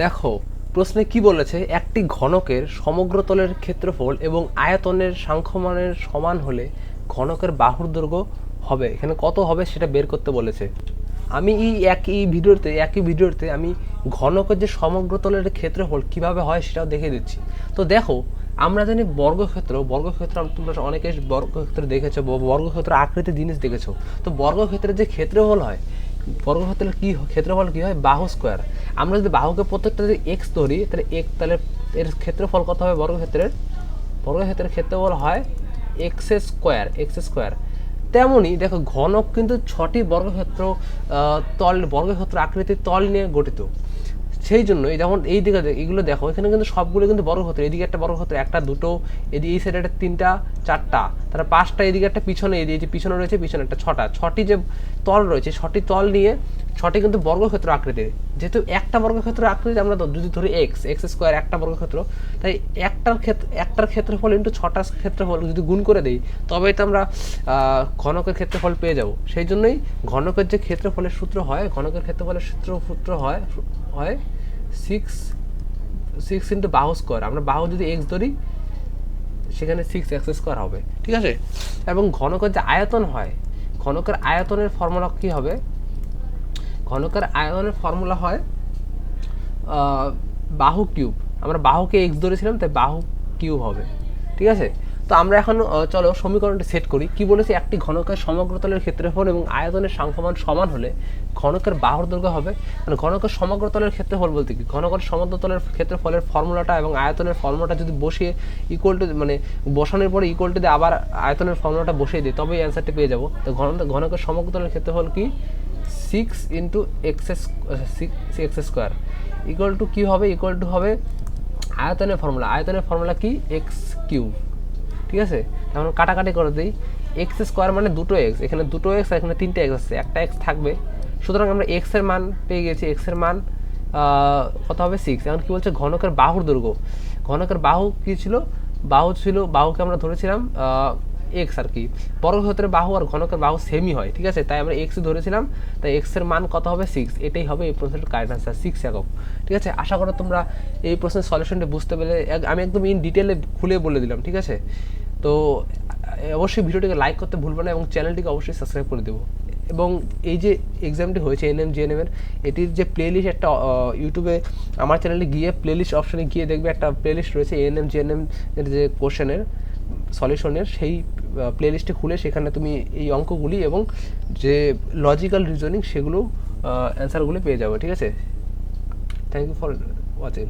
দেখো, প্রশ্নে কি বলেছে? একটি ঘনকের সমগ্র তলের ক্ষেত্রফল এবং আয়তনের সাংখ্যমানের সমান হলে ঘনকের বাহুর দৈর্ঘ্য হবে। এখানে কত হবে সেটা বের করতে বলেছে। আমি এই একই ভিডিওতে একই ভিডিওতে আমি ঘনকের যে সমগ্র তলের ক্ষেত্রফল কীভাবে হয় সেটাও দেখিয়ে দিচ্ছি। তো দেখো, আমরা জানি বর্গক্ষেত্র বর্গক্ষেত্র তোমরা অনেকে বর্গক্ষেত্র দেখেছ বর্গক্ষেত্র আকৃতির জিনিস দেখেছ। তো বর্গক্ষেত্রের যে ক্ষেত্রফল হয় বর্গক্ষেত্রের কি কী ক্ষেত্রফল কি হয়? বাহু স্কোয়ার আমরা যদি বাহুকে প্রত্যেকটা যদি এক্স ধরি, তাহলে এক তাহলে এর ক্ষেত্রফল কত হবে? বর্গক্ষেত্রের বর্গক্ষেত্রের ক্ষেত্রফল হয় এক্স স্কোয়ার এক্স স্কোয়ার তেমনই দেখো, ঘনক কিন্তু ছটি বর্গক্ষেত্র তল, বর্গক্ষেত্র আকৃতির তল নিয়ে গঠিত। সেই জন্য যেমন এই দিকে এগুলো দেখো, এখানে কিন্তু সবগুলো কিন্তু বড় ক্ষেত্র। এদিকে একটা বড় ক্ষত্র, একটা, দুটো এদিকে এই সাইডে একটা তিনটা, চারটা। তারপর পাঁচটা, এদিকে একটা পিছনে এদিকে যে পিছনে রয়েছে, পিছনে একটা ছটা। ছটি যে তল রয়েছে, ছটি তল নিয়ে ছটি কিন্তু বর্গক্ষেত্র আকৃতির যেহেতু একটা বর্গক্ষেত্র আকৃতি আমরা যদি ধরি এক্স এক্স স্কোয়ার একটা বর্গক্ষেত্র, তাই একটার ক্ষেত্র একটার ক্ষেত্রফল ইন্টু ছটার ক্ষেত্রফল যদি গুণ করে দিই, তবেই তো আমরা ঘনকের ক্ষেত্রফল পেয়ে যাব। সেই জন্যই ঘনকের যে ক্ষেত্রফলের সূত্র হয়, ঘনকের ক্ষেত্রফলের সূত্র সূত্র হয় হয় সিক্স সিক্স ইন্টু বাহু স্কোয়ার আমরা বাহু যদি এক্স ধরি, সেখানে সিক্স এক্স স্কোয়ার হবে। ঠিক আছে? এবং ঘনকের যে আয়তন হয়, ঘনকের আয়তনের ফর্মুলা কী হবে? ঘনকের আয়তনের ফর্মুলা হয় বাহু কিউব আমরা বাহুকে এক্স ধরেছিলাম, তাই বাহু কিউব হবে। ঠিক আছে? তো আমরা এখন চলো সমীকরণটি সেট করি। কি বলেছি? একটি ঘনকের সমগ্র তলের ক্ষেত্রফল এবং আয়তনের সংখ্যমান সমান হলে ঘনকের বাহুর দৈর্ঘ্য হবে। মানে ঘনকের সমগ্র তলের ক্ষেত্রফল বলতে কি? ঘনকের সমগ্র তলের ক্ষেত্রফলের ফর্মুলাটা এবং আয়তনের ফর্মুলাটা যদি বসিয়ে ইকুয়াল টু মানে বসানোর পরে ইকুয়াল টু দিয়ে আবার আয়তনের ফর্মুলাটা বসিয়ে দিই, তবেই অ্যান্সারটি পেয়ে যাব। তো ঘন, ঘনকের সমগ্র তলের ক্ষেত্রফল কি? Six into X X square equal to কী হবে? ইকুয়াল টু হবে আয়তনের ফর্মুলা আয়তনের ফর্মুলা কি? এক্স কিউব ঠিক আছে? এখন কাটাকাটি করে দিই। এক্স স্কোয়ার মানে দুটো এক্স এখানে দুটো এক্স এখানে তিনটে এক্স আছে। একটা এক্স থাকবে। সুতরাং আমরা এক্সের মান পেয়ে গেছি এক্সের মান কত হবে? সিক্স এখন কি বলছে? ঘনকের বাহুর দৈর্ঘ্য। ঘনকের বাহু কি ছিল? বাহু ছিল, বাহুকে আমরা ধরেছিলাম এক্স আর কি। বর্গক্ষেত্রের বাহু আর ঘনকের বাহু সেমই হয়, ঠিক আছে? তাই আমরা এক্স ধরেছিলাম, তাই এক্সের মান কত হবে? সিক্স এটাই হবে এই প্রশ্নের কারেক্ট আনসার সিক্স একক, ঠিক আছে? আশা করো তোমরা এই প্রশ্নের সলিউশনটা বুঝতে পেলে আমি একদম ইন ডিটেলে খুলে বলে দিলাম, ঠিক আছে? তো, অবশ্যই ভিডিওটিকে লাইক করতে ভুলবে না এবং চ্যানেলটিকে অবশ্যই সাবস্ক্রাইব করে দেবো। এবং এই যে এক্সামটি হয়েছে এনএম এর, এটির যে প্লেলিস্ট একটা ইউটিউবে আমার চ্যানেলে গিয়ে প্লেলিস্ট অপশনে গিয়ে দেখবে একটা প্লেলিস্ট রয়েছে জিএনএম এর যে কোশ্চেনের সলিউশনের সেই প্লেলিস্টে খুলে সেখানে তুমি এই অঙ্কগুলি এবং যে লজিক্যাল রিজনিং সেগুলো অ্যান্সারগুলো পেয়ে যাবে, ঠিক আছে? Thank you for watching